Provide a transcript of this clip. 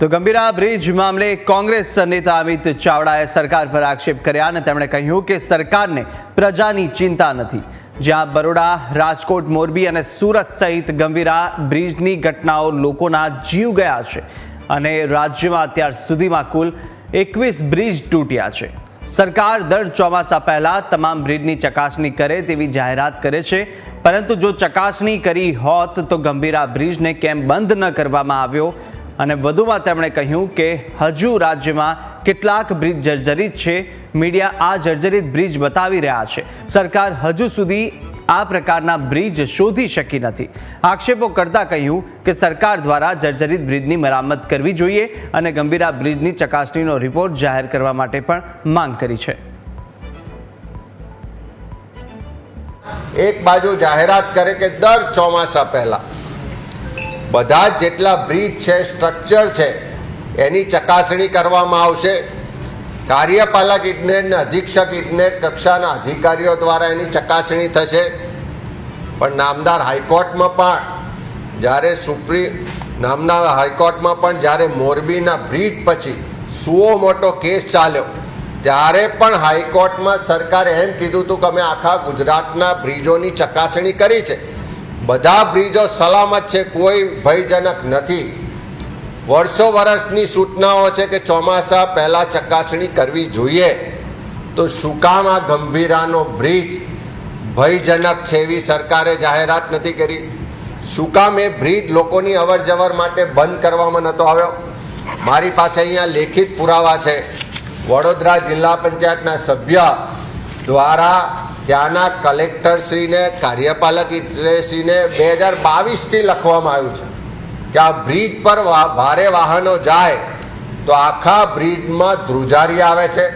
તો ગંભીરા બ્રિજ મામલે કોંગ્રેસ નેતા અમિત ચાવડાએ સરકાર પર આક્ષેપ કર્યા અને તેમણે કહ્યું કે સરકારને પ્રજાની ચિંતા નથી. જ્યાં બરોડા, રાજકોટ, મોરબી અને સુરત સહિત ગંભીરા બ્રિજની ઘટનાઓ લોકોના જીવ ગયા છે અને રાજ્યમાં અત્યાર સુધીમાં કુલ એકવીસ બ્રિજ તૂટ્યા છે. સરકાર દર ચોમાસા પહેલા તમામ બ્રિજની ચકાસણી કરે તેવી જાહેરાત કરે છે, પરંતુ જો ચકાસણી કરી હોત તો ગંભીરા બ્રિજને કેમ બંધ ન કરવામાં આવ્યો? અને વધુમાં તેમણે કહ્યું કે હજુ રાજ્યમાં કેટલાક બ્રિજ જર્જરિત છે. મીડિયા આ જર્જરિત બ્રિજ બતાવી રહ્યા છે. સરકાર હજુ સુધી આ પ્રકારના બ્રિજ શોધી શકી નથી. આક્ષેપો કરતા કહ્યું કે સરકાર દ્વારા જર્જરિત બ્રિજની મરામત કરવી જોઈએ અને ગંભીરા બ્રિજની ચકાસણીનો રિપોર્ટ જાહેર કરવા માટે પણ માંગ કરી છે. એક બાજુ જાહેરાત કરે કે દર ચોમાસા પહેલા બધા જેટલા બ્રિજ છે સ્ટ્રક્ચર છે, એની ચકાસણી કરવામાં આવશે. કાર્યપાલક ઇજનેરને અધિક્ષક ઇજનેર કક્ષાના અધિકારીઓ દ્વારા એની ચકાસણી થશે. પણ નામદાર હાઈકોર્ટમાં પણ, જ્યારે સુપ્રીમ નામદાર હાઈકોર્ટમાં પણ જ્યારે મોરબીના બ્રિજ પછી સુઓ મોટો કેસ ચાલ્યો, ત્યારે પણ હાઈકોર્ટમાં સરકારે એમ કીધું હતું કે અમે આખા ગુજરાતના બ્રિજોની ચકાસણી કરી છે. બધા બ્રિજો સલામત છે, કોઈ ભયજનક નથી. વર્ષો વર્ષની સૂચનાઓ છે કે ચોમાસા પહેલાં ચકાસણી કરવી જોઈએ. તો શું ગંભીરાનો બ્રિજ? ભયજનક છે એવી સરકારે જાહેરાત નથી કરી. શું કામ એ બ્રિજ લોકોની અવર જવર માટે બંધ કરવામાં નહોતો આવ્યો? મારી પાસે અહીંયા લેખિત પુરાવા છે. વડોદરા જિલ્લા પંચાયતના સભ્ય દ્વારા ત્યાંના કલેક્ટરશ્રીને કાર્યપાલક ઇજનેરશ્રીને બે હજાર બાવીસથી લખવામાં આવ્યું છે કે આ બ્રિજ પર ભારે વાહનો જાય તો આખા બ્રિજમાં ધ્રુજારી આવે છે.